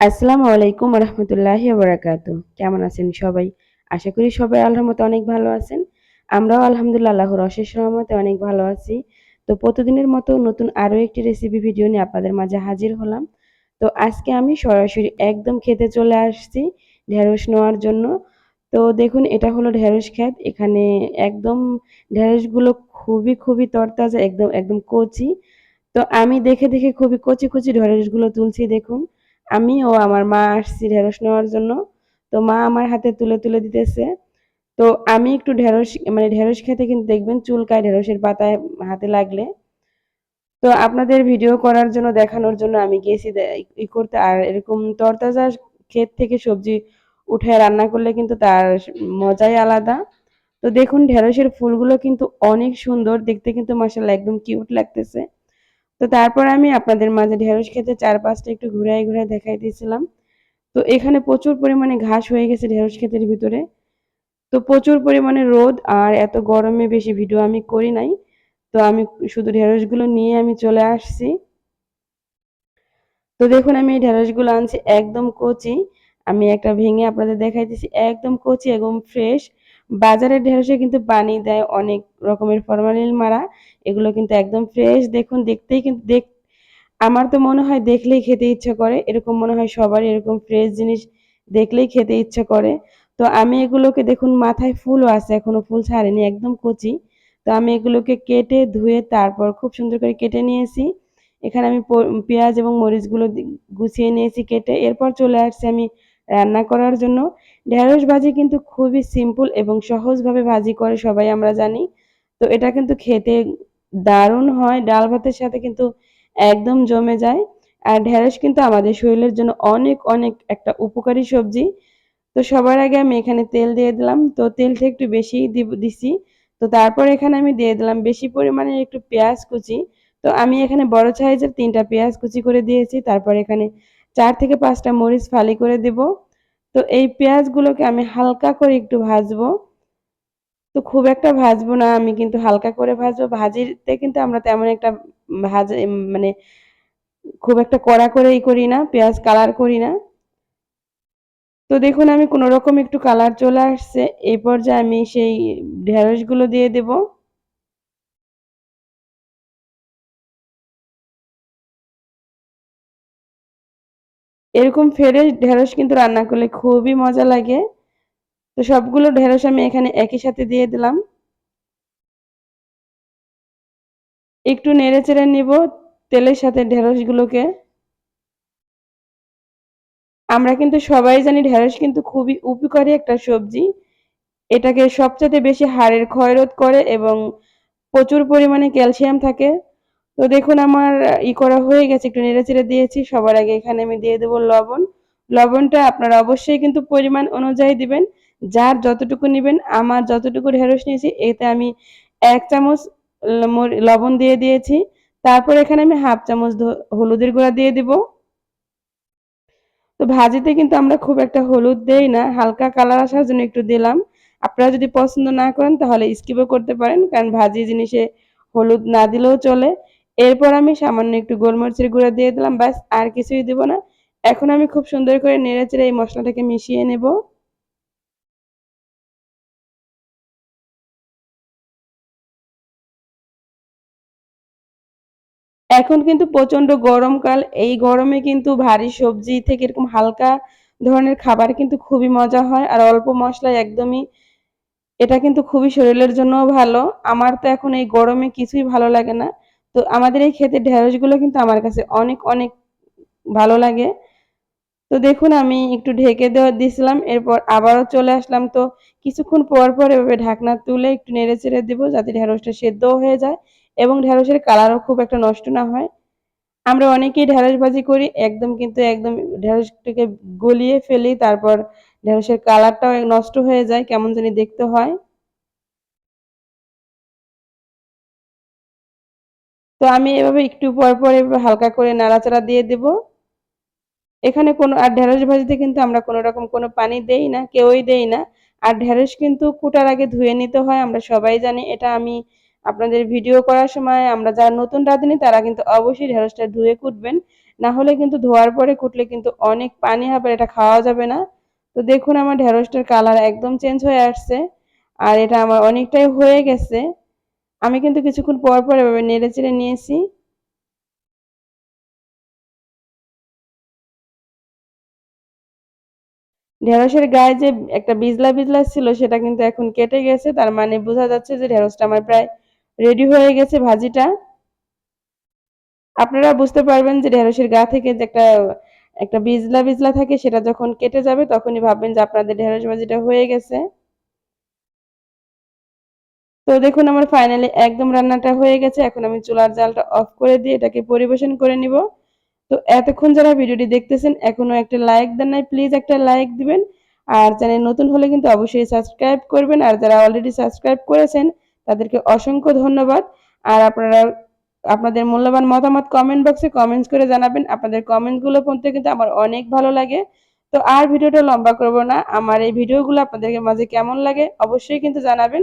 আসসালামু আলাইকুম রহমতুল্লাহি বারাকাতু কেমন আছেন সবাই? আশা করি সবাই আল্লাহর মতো অনেক ভালো আছেন। আমরাও আলহামদুলিল্লাহ আল্লাহর অশেষ রহমতে অনেক ভালো আছি। তো প্রতিদিনের মতো নতুন আরও একটি রেসিপি ভিডিও নিয়ে আপনাদের মাঝে হাজির হলাম। তো আজকে আমি সরাসরি একদম খেতে চলে আসছি ঢেঁড়স নেওয়ার জন্য। তো দেখুন, এটা হলো ঢেঁড়স খেত এখানে একদম ঢেঁড়সগুলো খুবই খুবই তরতাজা, একদম একদম কচি। তো আমি দেখে দেখে খুবই কচি কচি ঢেঁড়সগুলো তুলছি, দেখুন। আমি ও আমার মা আসছি ঢেঁড়স নেওয়ার জন্য। তো মা আমার হাতে তুলে তুলে দিতেছে। তো আমি একটু ঢেঁড়স মানে ঢেঁড়স খেতে কিন্তু দেখবেন চুলকায় ঢেঁড়সের পাতায় হাতে লাগলে। তো আপনাদের ভিডিও করার জন্য, দেখানোর জন্য আমি গেছি ই করতে। আর এরকম তরতাজা ক্ষেত থেকে সবজি উঠে রান্না করলে কিন্তু তার মজাই আলাদা। তো দেখুন ঢেঁড়সের ফুলগুলো কিন্তু অনেক সুন্দর। দেখতে কিন্তু মাসাল্লাহ একদম কিউট লাগতেছে। তো তারপর আমি আপনাদের মাঝে ঢেঁড়স খেতে চার পাঁচটা একটু ঘুরাই ঘুরাই দেখাই দিয়েছিলাম। তো এখানে প্রচুর পরিমাণে ঘাস হয়ে গেছে ঢেঁড়স ক্ষেতের ভিতরে। তো প্রচুর পরিমাণে রোদ আর এত গরমে বেশি ভিডিও আমি করি নাই। তো আমি শুধু ঢেঁড়সগুলো নিয়ে আমি চলে আসছি। তো দেখুন, আমি এই ঢেঁড়সগুলো আনছি একদম কচি। আমি একটা ভেঙে আপনাদের দেখাইতেছি একদম কচি, একদম ফ্রেশ বাজারের ঢেঁড়সে কিন্তু পানি দেয় অনেক রকমের ফরমালিন মারা, এগুলো কিন্তু একদম ফ্রেশ দেখুন, দেখতেই কিন্তু দেখ, আমার তো মনে হয় দেখলেই খেতে ইচ্ছা করে, এরকম মনে হয় সবারই এরকম ফ্রেশ জিনিস দেখলেই খেতে ইচ্ছা করে। তো আমি এগুলোকে দেখুন, মাথায় ফুলও আছে, এখনও ফুল ছাড়েনি, একদম কচি। তো আমি এগুলোকে কেটে, ধুয়ে তারপর খুব সুন্দর করে কেটে নিয়েছি। এখানে আমি পেঁয়াজ এবং মরিচগুলো গুছিয়ে নিয়েছি কেটে। এরপর চলে আসছি আমি রান্না করার জন্য। ঢেঁড়স ভাজি কিন্তু খুবই সিম্পল এবং সহজভাবে ভাজি করে সবাই আমরা জানি। তো এটা কিন্তু খেতে দারুণ হয়, ডাল ভাতের সাথে কিন্তু একদম জমে যায়। আর ঢেঁড়স কিন্তু আমাদের শরীরের জন্য অনেক অনেক একটা উপকারী সবজি। তো সবার আগে আমি এখানে তেল দিয়ে দিলাম। তো তেলটা একটু বেশি দিছি। তো তারপর এখানে আমি দিয়ে দিলাম বেশি পরিমাণে একটু পেঁয়াজ কুচি। তো আমি এখানে বড় সাইজের তিনটা পেঁয়াজ কুচি করে দিয়েছি। তারপর এখানে চার থেকে পাঁচটা মরিচ ফালি করে দেব। তো এই পেঁয়াজগুলোকে আমি হালকা করে একটু ভাজবো। তো খুব একটা ভাজবো না, আমি কিন্তু হালকা করে ভাজবো। ভাজিতে কিন্তু আমরা তেমন একটা ভাজ মানে খুব একটা কড়া করেই করি না, পেঁয়াজ কালার করি না। তো দেখুন আমি কোনো রকম একটু কালার চলে আসছে। এই পর্যায়ে আমি সেই ঢেঁড়সগুলো দিয়ে দেব। এরকম ফেরে ঢেঁড়স কিন্তু রান্না করলে খুবই মজা লাগে। তো সবগুলো ঢেঁড়স আমি এখানে একই সাথে দিয়ে দিলাম। একটু নেড়ে চেড়ে নিব তেলের সাথে ঢেঁড়সগুলোকে। আমরা কিন্তু সবাই জানি ঢেঁড়স কিন্তু খুবই উপকারী একটা সবজি। এটাকে সবচেয়ে বেশি হাড়ের ক্ষয়রোধ করে এবং প্রচুর পরিমাণে ক্যালসিয়াম থাকে। তো দেখুন আমার ই করা হয়ে গেছে, একটু নেড়ে চেড়ে দিয়েছি। সবার আগে এখানে আমি দিয়ে দেবো লবণ। লবণটা আপনারা অবশ্যই কিন্তু পরিমাণ অনুযায়ী দিবেন। যার যতটুকু নেবেন, আমার যতটুকু ঢেঁড়স নিয়েছি, এতে আমি এক চামচ লবণ দিয়ে দিয়েছি। তারপর এখানে আমি হাফ চামচ হলুদের গুঁড়া দিয়ে দিব। তো ভাজিতে কিন্তু আমরা খুব একটা হলুদ দেই না, হালকা কালার আসার জন্য একটু দিলাম। আপনারা যদি পছন্দ না করেন, তাহলে স্কিপও করতে পারেন, কারণ ভাজি জিনিসে হলুদ না দিলেও চলে। এরপর আমি সামান্য একটু গোলমরিচের গুঁড়া দিয়ে দিলাম, ব্যাস, আর কিছুই দেবো না। এখন আমি খুব সুন্দর করে নেড়ে চেড়ে এই মশলাটাকে মিশিয়ে নেব। এখন কিন্তু প্রচণ্ড গরমকাল এই গরমে কিন্তু ভারী সবজি থেকে এরকম হালকা ধরনের খাবার কিন্তু খুবই মজা হয়, আর অল্প মশলায় একদমই এটা কিন্তু খুবই শরীরের জন্যও ভালো। আমার তো এখন এই গরমে কিছুই ভালো লাগে না। তো আমাদের এই ক্ষেতের ঢেঁড়সগুলো কিন্তু আমার কাছে অনেক অনেক ভালো লাগে। তো দেখুন, আমি একটু ঢেকে দেওয়া দিয়েছিলাম এরপর আবারও চলে আসলাম। তো কিছুক্ষণ পর পর এভাবে ঢাকনা তুলে একটু নেড়ে চেড়ে দেবো যাতে ঢেঁড়সটা সেদ্ধও হয়ে যায় এবং ঢেঁড়সের কালারও খুব একটা নষ্ট না হয়। আমরা অনেকেই ঢেঁড়স ভাজি করি, একদম কিন্তু একদম ঢেঁড়সটাকে গলিয়ে ফেলি, তারপর ঢেঁড়সের কালারটাও নষ্ট হয়ে যায়, কেমন জানি দেখতে হয়। তো আমি এভাবে একটু পর পর এভাবে হালকা করে নাড়াচাড়া দিয়ে দেব। এখানে কোনো, আর ঢেঁড়স ভাজিতে কিন্তু আমরা কোনো রকম কোনো পানি দেই না, কেউই দেই না। আর ঢেঁড়স কিন্তু কুটার আগে ধুয়ে নিতে হয়, আমরা সবাই জানি। এটা আমি আপনাদের ভিডিও করার সময়, আমরা যারা নতুন রাঁধুনি, তারা কিন্তু অবশ্যই ঢেঁড়সটা ধুয়ে কুটবেন। না হলে কিন্তু ধোয়ার পরে কুটলে কিন্তু অনেক পানি হবে, এটা খাওয়া যাবে না। তো দেখুন, আমার ঢেঁড়সটার কালার একদম চেঞ্জ হয়ে আসছে। আর এটা আমার অনেকটাই হয়ে গেছে। আমি কিন্তু কিছুক্ষণ পর পর এভাবে নেড়ে চেড়ে নিয়েছি। ঢেঁড়সের গায়ে যে একটা বিজলা বিজলা ছিল সেটা কিন্তু এখন কেটে গেছে, তার মানে বোঝা যাচ্ছে যে ঢেঁড়সটা আমার প্রায় রেডি হয়ে গেছে ভাজিটা। আপনারা বুঝতে পারবেন যে ঢেঁড়সের গা থেকে যে একটা একটা বিজলা বিজলা থাকে সেটা যখন কেটে যাবে তখনই ভাববেন যে আপনাদের ঢেঁড়স ভাজিটা হয়ে গেছে। তো দেখুন, আমার ফাইনালি একদম রান্নাটা হয়ে গেছে। এখন আমি চুলার জালটা অফ করে দিয়ে এটাকে পরিবেশন করে নিব। তো এতক্ষণ যারা ভিডিওটি দেখতেছেন, এখনও একটা লাইক দেন নাই প্লিজ একটা লাইক দিবেন। আর চ্যানেল নতুন হলে কিন্তু অবশ্যই সাবস্ক্রাইব করবেন। আর যারা অলরেডি সাবস্ক্রাইব করেছেন, তাদেরকে অসংখ্য ধন্যবাদ। আর আপনারা, আপনাদের মূল্যবান মতামত কমেন্ট বক্সে কমেন্টস করে জানাবেন। আপনাদের কমেন্টগুলো পড়তে কিন্তু আমার অনেক ভালো লাগে। তো আর ভিডিওটা লম্বা করব না। আমার এই ভিডিওগুলো আপনাদের মাঝে কেমন লাগে, অবশ্যই কিন্তু জানাবেন।